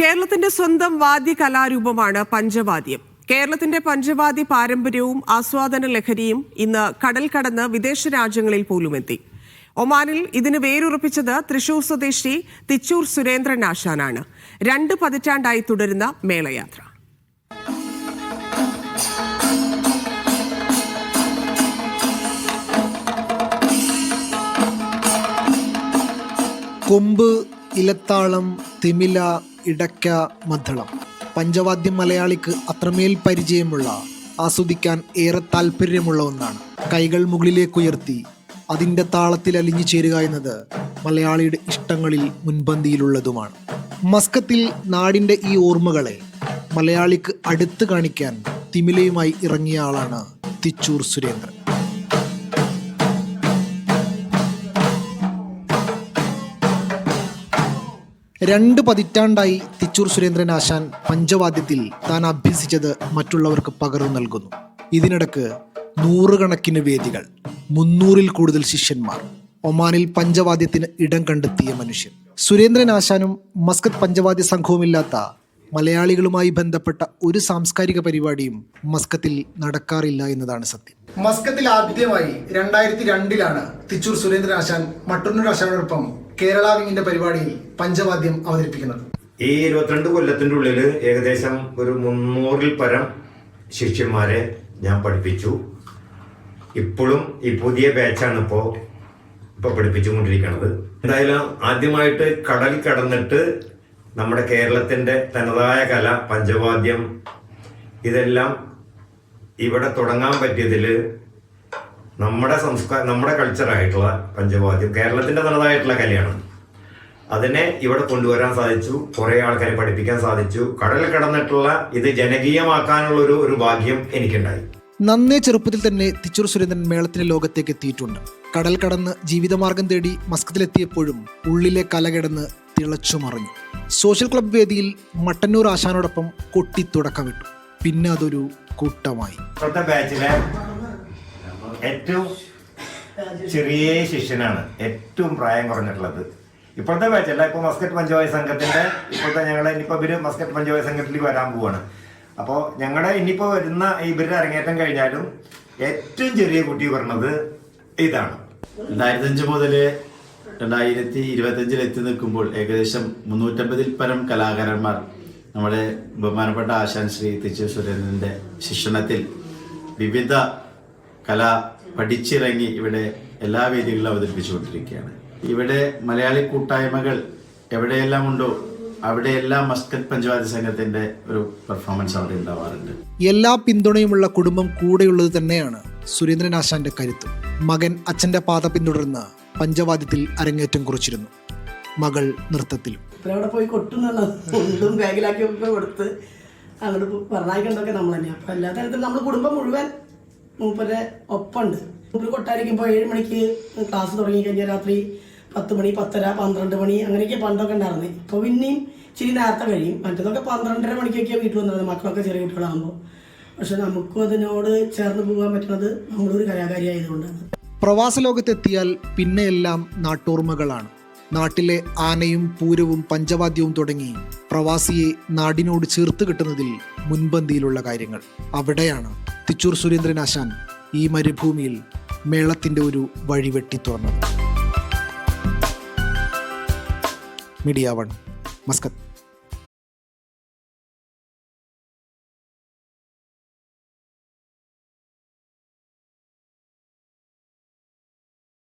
കേരളത്തിന്റെ സ്വന്തം വാദ്യ കലാരൂപമാണ് പഞ്ചവാദ്യം. കേരളത്തിന്റെ പഞ്ചവാദ്യ പാരമ്പര്യവും ആസ്വാദന ലഹരിയും ഇന്ന് കടൽ കടന്ന് വിദേശ രാജ്യങ്ങളിൽ പോലും എത്തി ഒമാനിൽ ഇതിന് വേരുറപ്പിച്ചത് തൃശൂർ സ്വദേശി തിച്ചൂർ സുരേന്ദ്രൻ ആശാനാണ്. രണ്ട് പതിറ്റാണ്ടായി തുടരുന്ന മേളയാത്ര. കൊമ്പ് ഇലത്താളം തിമില ഇടയ്ക്ക മദ്ദളം. പഞ്ചവാദ്യം മലയാളിക്ക് അത്രമേൽ പരിചയമുള്ള ആസ്വദിക്കാൻ ഏറെ താല്പര്യമുള്ള ഒന്നാണ്. കൈകൾ മുകളിലേക്കുയർത്തി അതിന്റെ താളത്തിൽ അലിഞ്ഞു ചേരുക എന്നത് മലയാളിയുടെ ഇഷ്ടങ്ങളിൽ മുൻപന്തിയിലുള്ളതുമാണ്. മസ്കത്തിൽ നാടിന്റെ ഈ ഓർമ്മകളെ മലയാളിക്ക് അടുത്ത് കാണിക്കാൻ തിമിലയുമായി ഇറങ്ങിയ ആളാണ് തിച്ചൂർ സുരേന്ദ്രൻ. രണ്ട് പതിറ്റാണ്ടായി തിച്ചൂർ സുരേന്ദ്രൻ ആശാൻ പഞ്ചവാദ്യത്തിൽ താൻ അഭ്യസിച്ചത് മറ്റുള്ളവർക്ക് പകർന്നു നൽകുന്നു. ഇതിനിടക്ക് നൂറുകണക്കിന് വേദികൾ മുന്നൂറിൽ കൂടുതൽ ശിഷ്യന്മാർ ഒമാനിൽ പഞ്ചവാദ്യത്തിന് ഇടം കണ്ടെത്തിയ മനുഷ്യൻ. സുരേന്ദ്രൻ ആശാനും മസ്കത്ത് പഞ്ചവാദ്യ സംഘവുമില്ലാത്ത മലയാളികളുമായി ബന്ധപ്പെട്ട ഒരു സാംസ്കാരിക പരിപാടിയും മസ്കത്തിൽ നടക്കാറില്ല എന്നതാണ് സത്യം. മസ്കത്തിൽ ആദ്യമായി രണ്ടായിരത്തി രണ്ടിലാണ് തിച്ചൂർ സുരേന്ദ്രൻ ആശാൻ മട്ടന്നൂർ ആശാനോടൊപ്പം കേരള വിങ്ങിന്റെ പരിപാടിയിൽ പഞ്ചവാദ്യം അവതരിപ്പിക്കുന്നത്. ഈ ഇരുപത്തിരണ്ട് കൊല്ലത്തിന്റെ ഉള്ളിൽ ഏകദേശം ഒരു മുന്നൂറിൽ പരം ശിഷ്യന്മാരെ ഞാൻ പഠിപ്പിച്ചു. ഇപ്പോഴും ഈ പുതിയ ബാച്ചാണ് ഇപ്പോ ഇപ്പൊ പഠിപ്പിച്ചുകൊണ്ടിരിക്കുന്നത് എന്തായാലും ആദ്യമായിട്ട് കടൽ കടന്നിട്ട് നമ്മുടെ കേരളത്തിന്റെ തനതായ കല പഞ്ചവാദ്യം ഇതെല്ലാം ഇവിടെ തുടങ്ങാൻ പറ്റിയതിൽ നമ്മുടെ സംസ്കാരം നമ്മുടെ കൾച്ചറായിട്ടുള്ള പഞ്ചവാദ്യം കേരളത്തിന്റെ തനതായിട്ടുള്ള കലയാണ്. അതിനെ ഇവിടെ കൊണ്ടുവരാൻ സാധിച്ചു കുറേ ആൾക്കാരെ പഠിപ്പിക്കാൻ സാധിച്ചു. കടൽ കടന്നിട്ടുള്ള ഇത് ജനകീയമാക്കാനുള്ള ഒരു ഒരു ഭാഗ്യം എനിക്കുണ്ടായി. നന്നേ ചെറുപ്പത്തിൽ തന്നെ തിച്ചൂർ സുരേന്ദ്രൻ മേളത്തിന്റെ ലോകത്തേക്ക് എത്തിയിട്ടുണ്ട്. കടൽ കടന്ന് ജീവിതമാർഗം തേടി മസ്കത്തിലെത്തിയപ്പോഴും ഉള്ളിലെ കല കിടന്ന് തിളച്ചു മറിഞ്ഞു. സോഷ്യൽ ക്ലബ് വേദിയിൽ മട്ടന്നൂർ ആശാനോടൊപ്പം കൊട്ടി തുടക്കമിട്ടു പിന്നെ അതൊരു കൂട്ടമായി. ബാച്ചിലെ ഏറ്റവും ചെറിയ ശിഷ്യനാണ്. ഏറ്റവും പ്രായം കുറഞ്ഞിട്ടുള്ളത്. ഇപ്പോഴത്തെ ബാച്ചല്ല ഇപ്പൊ മസ്കറ്റ് പഞ്ചവായ സംഘത്തിന്റെ ഇപ്പോഴത്തെ ഞങ്ങളെ ഇനിയിപ്പോ ഇവർ മസ്കറ്റ് പഞ്ചവായ സംഘത്തിലേക്ക് വരാൻ പോവാണ്. അപ്പോൾ ഞങ്ങളുടെ ഇനിയിപ്പോ വരുന്ന ഇവരുടെ അരങ്ങേറ്റം കഴിഞ്ഞാലും ഏറ്റവും ചെറിയ കുട്ടി പറഞ്ഞത് ഇതാണ്. രണ്ടായിരത്തി അഞ്ച് മുതൽ രണ്ടായിരത്തി ഇരുപത്തഞ്ചിൽ എത്തി നിൽക്കുമ്പോൾ ഏകദേശം മുന്നൂറ്റമ്പതിൽ പരം കലാകാരന്മാർ നമ്മുടെ ബഹുമാനപ്പെട്ട ആശാൻ ശ്രീ തിച്ചു സുരേന്ദ്രന്റെ ശിക്ഷണത്തിൽ വിവിധ കല പഠിച്ചിറങ്ങി ഇവിടെ എല്ലാ വേദികളിലും അവതരിപ്പിച്ചുകൊണ്ടിരിക്കുകയാണ്. ഇവിടെ മലയാളി കൂട്ടായ്മകൾ എവിടെയെല്ലാം ഉണ്ടോ അവിടെയെല്ലാം മസ്കറ്റ് പഞ്ചവാദ്യ സംഘത്തിന്റെ ഒരു പെർഫോമൻസ് അവിടെ ഉണ്ടാവാറുണ്ട്. എല്ലാ പിന്തുണയുമുള്ള കുടുംബം കൂടെയുള്ളത് തന്നെയാണ് സുരേന്ദ്രൻ ആശാന്റെ കരുത്ത്. മകൻ അച്ഛന്റെ പാത പിന്തുടർന്ന് പഞ്ചവാദ്യത്തിൽ അരങ്ങേറ്റം കുറിച്ചിരുന്നു. മകൾ നൃത്തത്തിലും. അവിടെ പോയി കൊട്ടുന്നുള്ള ബാഗിലാക്കി കൊടുത്ത് അങ്ങോട്ട് പറഞ്ഞയക്കേണ്ടതൊക്കെ നമ്മൾ തന്നെയാണ് അപ്പം എല്ലാ തരത്തിലും നമ്മൾ കുടുംബം മുഴുവൻ മൂപ്പരെ ഒപ്പമുണ്ട്. മൂപ്പര് കൊട്ടാരിക്കുമ്പോൾ ഏഴ് മണിക്ക് ക്ലാസ് തുടങ്ങി കഴിഞ്ഞാൽ രാത്രി പത്ത് മണി പത്തര പന്ത്രണ്ട് മണി അങ്ങനെയൊക്കെ പണ്ടൊക്കെ ഉണ്ടായിരുന്നത് ഇപ്പോൾ പിന്നെയും ഇച്ചിരി നേരത്തെ കഴിയും. മറ്റേതൊക്കെ പന്ത്രണ്ടര മണിക്കൊക്കെ വീട്ടിൽ വന്നത് മക്കളൊക്കെ ചെറിയ കുട്ടികളാകുമ്പോൾ പക്ഷെ നമുക്കും അതിനോട് ചേർന്ന് പോകാൻ പറ്റുന്നത് നമ്മളൊരു കലാകാരി ആയതുകൊണ്ടാണ്. പ്രവാസ ലോകത്തെത്തിയാൽ പിന്നെയെല്ലാം നാട്ടോർമ്മകളാണ്. നാട്ടിലെ ആനയും പൂരവും പഞ്ചവാദ്യവും തുടങ്ങി പ്രവാസിയെ നാടിനോട് ചേർത്ത് കിട്ടുന്നതിൽ മുൻപന്തിയിലുള്ള കാര്യങ്ങൾ. അവിടെയാണ് തിച്ചൂർ സുരേന്ദ്രൻ ആശാൻ ഈ മരുഭൂമിയിൽ മേളത്തിന്റെ ഒരു വഴി വെട്ടി തുറന്നത്. Media one. മസ്കത്ത്.